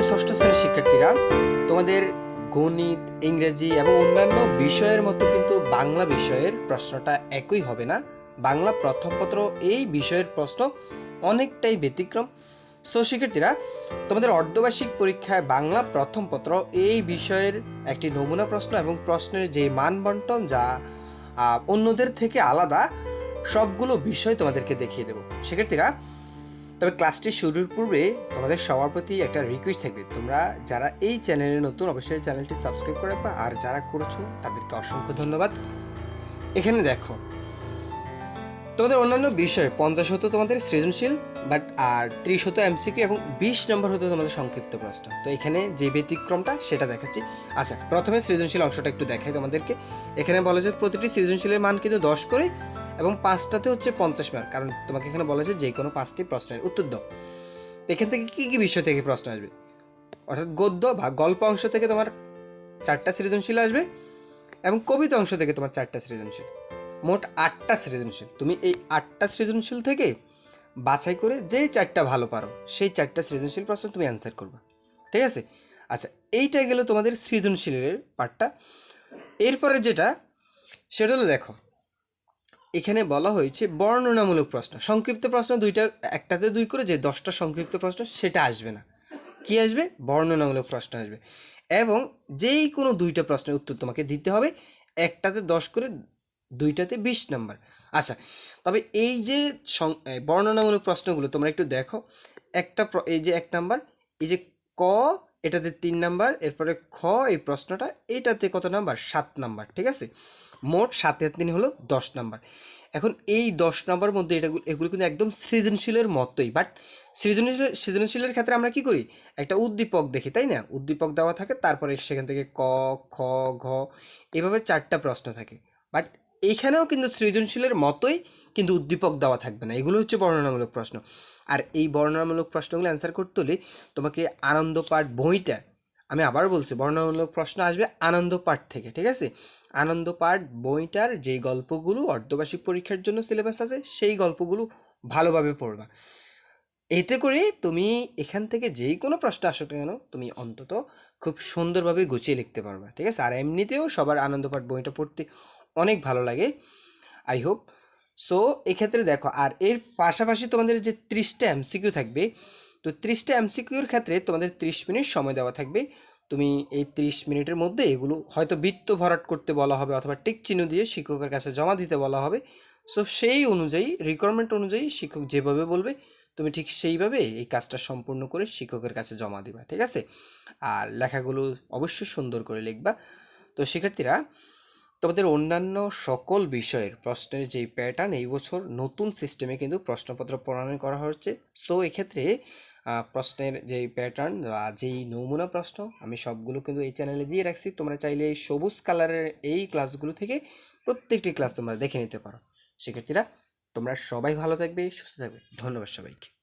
প্রিয় ষষ্ঠ শ্রেণির শিক্ষার্থীরা, তোমাদের গণিত, ইংরেজি এবং অন্যান্য বিষয়ের মতো কিন্তু বাংলা বিষয়ের প্রশ্নটা একই হবে না। বাংলা প্রথম পত্র এই বিষয়ের প্রশ্ন অনেকটাই ব্যতিক্রম। সো শিক্ষার্থীরা, তোমাদের অর্ধবার্ষিক পরীক্ষায় বাংলা প্রথম পত্র এই বিষয়ের একটি নমুনা প্রশ্ন এবং প্রশ্নের যে মান বন্টন যা অন্যদের থেকে আলাদা, সবগুলো বিষয় তোমাদেরকে দেখিয়ে দেবো। শিক্ষার্থীরা তবে ক্লাসটি শুরুর পূর্বে তোমাদের সবার প্রতি একটা রিকোয়েস্ট থাকবে। তোমরা যারা এই চ্যানেলে নতুন, অবশ্যই চ্যানেলটি সাবস্ক্রাইব করে রাখবা। আর যারা করেছ, তাদেরকে অসংখ্য ধন্যবাদ। এখানে দেখো, তোমাদের অন্যান্য বিষয়, পঞ্চাশ হতো তোমাদের সৃজনশীল বাট আর ত্রিশ হতো এমসিকিউ এবং বিশ নম্বর হতো তোমাদের সংক্ষিপ্ত প্রশ্ন। তো এখানে যে ব্যতিক্রমটা, সেটা দেখাচ্ছি। আচ্ছা প্রথমে সৃজনশীল অংশটা একটু দেখাই তোমাদেরকে। এখানে বলা যায় প্রতিটি সৃজনশীলের মান কিন্তু দশ করে এবং পাঁচটাতে হচ্ছে পঞ্চাশ মার্ক কারণ তোমাকে এখানে বলা হয়েছে যে কোনো পাঁচটি প্রশ্নের উত্তর দাও। এখান থেকে কী কী বিষয় থেকে প্রশ্ন আসবে? অর্থাৎ গদ্য বা গল্প অংশ থেকে তোমার চারটা সৃজনশীল আসবে এবং কবিতা অংশ থেকে তোমার চারটা সৃজনশীল। মোট আটটা সৃজনশীল। তুমি এই আটটা সৃজনশীল থেকে বাছাই করে যেই চারটা ভালো পারো, সেই চারটা সৃজনশীল প্রশ্ন তুমি অ্যান্সার করবে। ঠিক আছে? আচ্ছা এইটা গেল তোমাদের সৃজনশীলের পার্টটা এরপরে যেটা, সেটা হলো দেখো এখানে বলা হয়েছে বর্ণনামূলক প্রশ্ন। সংক্ষিপ্ত প্রশ্ন দুইটা, একটাতে দুই করে, যে দশটা সংক্ষিপ্ত প্রশ্ন, সেটা আসবে না। কি আসবে? বর্ণনামূলক প্রশ্ন আসবে। এবং যেই কোনো দুইটা প্রশ্নের উত্তর তোমাকে দিতে হবে, একটাতে দশ করে, দুইটাতে বিশ নাম্বার। আচ্ছা তবে এই যে বর্ণনামূলক প্রশ্নগুলো তোমরা একটু দেখো। একটা এই যে এক নাম্বার, এই যে ক, এটাতে তিন নাম্বার, এরপরে খ, এই প্রশ্নটা, এটাতে কত নাম্বার? সাত নাম্বার, ঠিক আছে? মোট সাতে তিন হলো দশ নাম্বার। এখন এই দশ নাম্বার মধ্যে এটা এগুলো কিন্তু একদম সৃজনশীলের মতোই। বাট সৃজনশীল সৃজনশীলের ক্ষেত্রে আমরা কি করি? একটা উদ্দীপক দেখি, তাই না? উদ্দীপক দেওয়া থাকে, তারপরে সেখান থেকে ক, খ, ঘ, এভাবে চারটা প্রশ্ন থাকে। বাট এইখানেও কিন্তু সৃজনশীলের মতোই কিন্তু উদ্দীপক দেওয়া থাকবে না। এগুলো হচ্ছে বর্ণনামূলক প্রশ্ন। আর এই বর্ণনামূলক প্রশ্নগুলো অ্যান্সার করতে হলে তোমাকে আনন্দ পাঠ বইটা, আমি আবার বলছি, বর্ণনামূলক প্রশ্ন আসবে আনন্দ পাঠ থেকে, ঠিক আছে? আনন্দ পাঠ বইটার যে গল্পগুলো অর্ধবার্ষিক পরীক্ষার জন্য সিলেবাস আছে, সেই গল্পগুলো ভালোভাবে পড়বা। এতে করে তুমি এখান থেকে যেই কোনো প্রশ্ন আসুক কেন, তুমি অন্তত খুব সুন্দরভাবে গুছিয়ে লিখতে পারবা, ঠিক আছে? আর এমনিতেও সবার আনন্দ পাঠ বইটা পড়তে অনেক ভালো লাগে আই হোপ সো এক্ষেত্রে দেখো, আর এর পাশাপাশি তোমাদের যে ত্রিশটা এমসিকিউ থাকবে, তো ত্রিশটা এমসিকিউর ক্ষেত্রে তোমাদের ত্রিশ মিনিট সময় দেওয়া থাকবে। তুমি এই ত্রিশ মিনিটের মধ্যে এগুলো হয়তো বৃত্ত ভরাট করতে বলা হবে অথবা টিক চিহ্ন দিয়ে শিক্ষকের কাছে জমা দিতে বলা হবে। সো সেই অনুযায়ী রিকোয়ারমেন্ট অনুযায়ী শিক্ষক যেভাবে বলবে, তুমি ঠিক সেইভাবে এই কাজটা সম্পূর্ণ করে শিক্ষকের কাছে জমা দিবা, ঠিক আছে? আর লেখাগুলো অবশ্যই সুন্দর করে লিখবা। তো শিক্ষার্থীরা, তোমাদের অন্যান্য সকল বিষয়ের প্রশ্নের যেই প্যাটার্ন এই বছর নতুন সিস্টেমে কিন্তু প্রশ্নপত্র প্রণয়ন করা হচ্ছে। সো এক্ষেত্রে প্রশ্নের যেই প্যাটার্ন বা যেই নমুনা প্রশ্ন, আমি সবগুলো কিন্তু এই চ্যানেলে দিয়ে রাখছি। তোমরা চাইলে এই সবুজ কালারের এই ক্লাসগুলো থেকে প্রত্যেকটি ক্লাস তোমরা দেখে নিতে পারো। শিক্ষার্থীরা, তোমরা সবাই ভালো থাকবে, সুস্থ থাকবে। ধন্যবাদ সবাইকে।